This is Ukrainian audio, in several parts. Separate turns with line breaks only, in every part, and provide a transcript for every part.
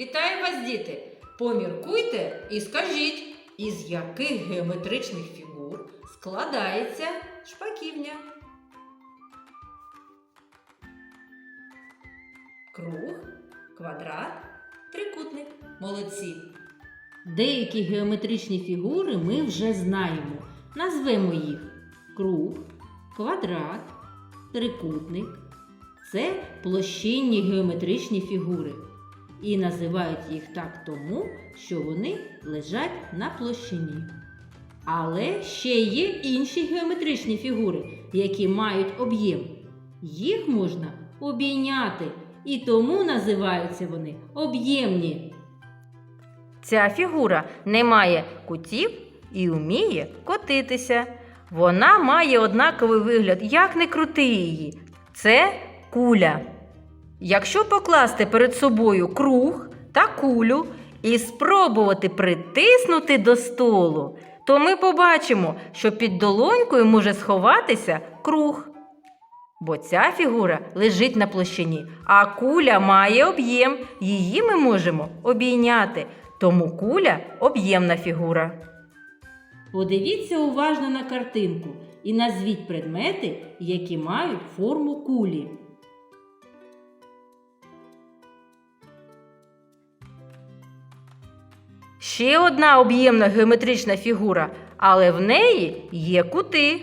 Вітаю вас, діти! Поміркуйте і скажіть, із яких геометричних фігур складається шпаківня? Круг, квадрат, трикутник. Молодці. Деякі геометричні фігури ми вже знаємо. Назвемо їх круг, квадрат, трикутник. Це площинні геометричні фігури. І називають їх так тому, що вони лежать на площині. Але ще є інші геометричні фігури, які мають об'єм. Їх можна обійняти, і тому називаються вони об'ємні. Ця фігура не має кутів і вміє котитися. Вона має однаковий вигляд, як не крути її. Це куля. Якщо покласти перед собою круг та кулю і спробувати притиснути до столу, то ми побачимо, що під долонькою може сховатися круг. Бо ця фігура лежить на площині, а куля має об'єм, її ми можемо обійняти, тому куля об'ємна фігура. Подивіться уважно на картинку і назвіть предмети, які мають форму кулі. Ще одна об'ємна геометрична фігура, але в неї є кути.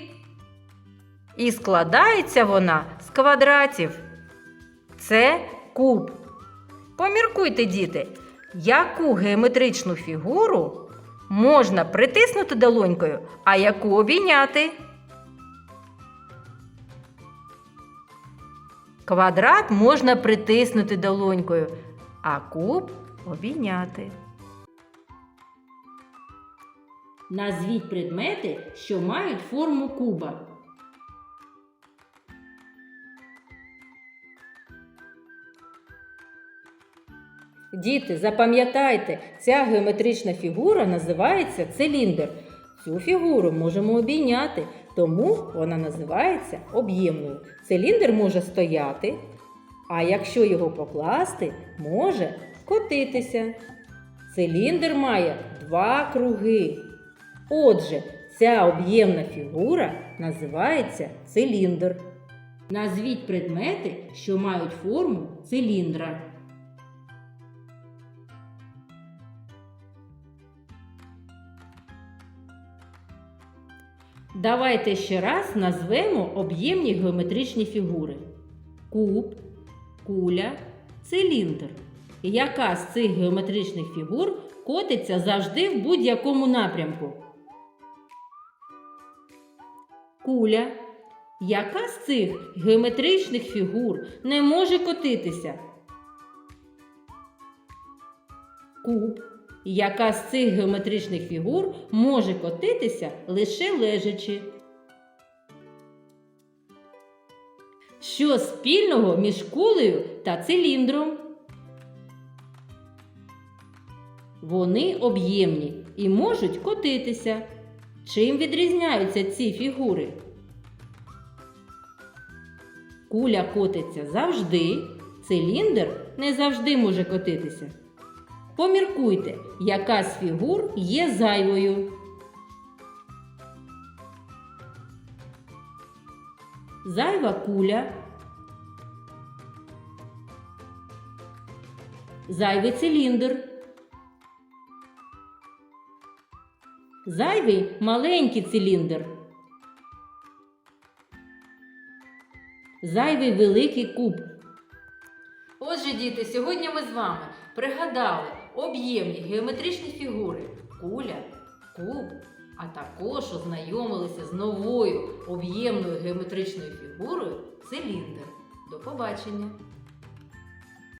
І складається вона з квадратів. Це куб. Поміркуйте, діти, яку геометричну фігуру можна притиснути долонькою, а яку обійняти? Квадрат можна притиснути долонькою, а куб обійняти. Назвіть предмети, що мають форму куба. Діти, запам'ятайте, ця геометрична фігура називається циліндр. Цю фігуру можемо обійняти, тому вона називається об'ємною. Циліндр може стояти, а якщо його покласти, може котитися. Циліндр має два круги. Отже, ця об'ємна фігура називається циліндр. Назвіть предмети, що мають форму циліндра. Давайте ще раз назвемо об'ємні геометричні фігури: куб, куля, циліндр. Яка з цих геометричних фігур котиться завжди в будь-якому напрямку? Куля. Яка з цих геометричних фігур не може котитися? Куб. Яка з цих геометричних фігур може котитися лише лежачи? Що спільного між кулею та циліндром? Вони об'ємні і можуть котитися. Чим відрізняються ці фігури? Куля котиться завжди, циліндр не завжди може котитися. Поміркуйте, яка з фігур є зайвою. Зайва куля. Зайвий циліндр. Зайвий маленький циліндр. Зайвий великий куб. Отже, діти, сьогодні ми з вами пригадали об'ємні геометричні фігури куля, куб, а також ознайомилися з новою об'ємною геометричною фігурою циліндр. До побачення!